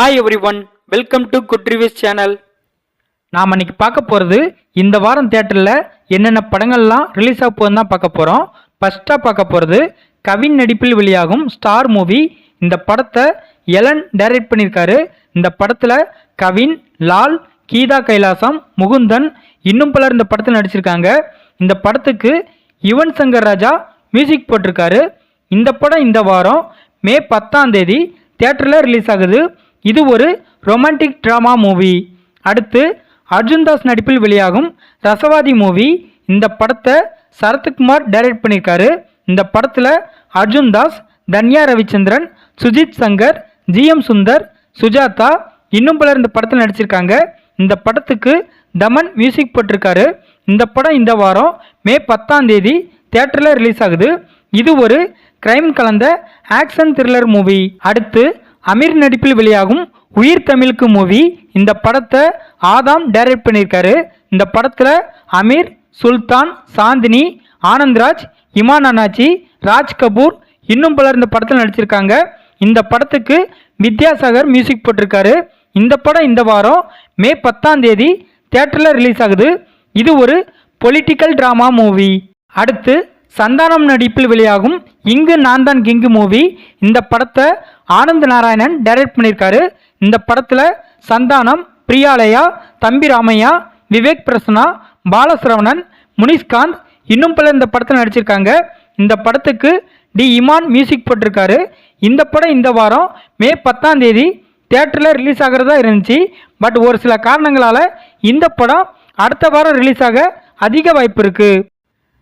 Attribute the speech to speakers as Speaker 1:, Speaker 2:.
Speaker 1: Hi everyone welcome to good reviews channel
Speaker 2: நாம் அன்றைக்கி பார்க்க போகிறது இந்த வாரம் தேட்டரில் என்னென்ன படங்கள்லாம் ரிலீஸ் ஆக போகுதுன்னு தான் பார்க்க போகிறோம் ஃபஸ்ட்டாக பார்க்க போகிறது கவின் நடிப்பில் வெளியாகும் ஸ்டார் மூவி இந்த படத்தை எலன் டைரக்ட் பண்ணியிருக்காரு. இந்த படத்தில் கவின் லால் கீதா கைலாசம் முகுந்தன் இன்னும் பலர் இந்த படத்தில் நடிச்சிருக்காங்க. இந்த படத்துக்கு யுவன் சங்கர் ராஜா மியூசிக் போட்டிருக்காரு. இந்த படம் இந்த வாரம் மே பத்தாம் தேதி தியேட்டரில் ரிலீஸ் ஆகுது. இது ஒரு ரொமான்டிக் ட்ராமா மூவி அடுத்து அர்ஜுன் தாஸ் நடிப்பில் வெளியாகும் ரசவாதி மூவி இந்த படத்தை சரத்குமார் டைரக்ட் பண்ணியிருக்காரு. இந்த படத்தில் அர்ஜுன் தாஸ் தன்யா ரவிச்சந்திரன் சுஜித் சங்கர் ஜிஎம் சுந்தர் சுஜாதா இன்னும் பலர் இந்த படத்தில் நடிச்சிருக்காங்க. இந்த படத்துக்கு தமன் மியூசிக் போட்டிருக்காரு. இந்த படம் இந்த வாரம் மே பத்தாம் தேதி தியேட்டரில் ரிலீஸ் ஆகுது. இது ஒரு கிரைம் கலந்த ஆக்ஷன் த்ரில்லர் மூவி அடுத்து அமீர் நடிப்பில் வெளியாகும் உயிர் தமிழுக்கு மூவி. இந்த படத்தை ஆதாம் டைரக்ட் பண்ணியிருக்காரு. இந்த படத்தில் அமீர் சுல்தான் சாந்தினி ஆனந்த்ராஜ் இமான் அண்ணாச்சி ராஜ் கபூர் இன்னும் பலர் இந்த படத்தில் நடிச்சிருக்காங்க. இந்த படத்துக்கு வித்யாசாகர் மியூசிக் போட்டிருக்காரு. இந்த படம் இந்த வாரம் மே பத்தாம் தேதி தேட்டரில் ரிலீஸ் ஆகுது. இது ஒரு பொலிட்டிக்கல் ட்ராமா மூவி அடுத்து சந்தானம் நடிப்பில் வெளியாகும் இங்கு நான் தான் கிங்கு மூவி. இந்த படத்தை ஆனந்த் நாராயணன் டைரக்ட் பண்ணியிருக்காரு. இந்த படத்தில் சந்தானம் பிரியாலயா தம்பி ராமையா விவேக் பிரசனா பாலசரவணன் முனிஷ்காந்த் இன்னும் பல இந்த படத்தில் நடிச்சிருக்காங்க. இந்த படத்துக்கு டி இமான் மியூசிக் போட்டிருக்காரு. இந்த படம் இந்த வாரம் மே பத்தாம் தேதி தேட்டரில் ரிலீஸ் ஆகிறதா இருந்துச்சு. பட் ஒரு சில காரணங்களால் இந்த படம் அடுத்த வாரம் ரிலீஸ் ஆக அதிக வாய்ப்பு இருக்குது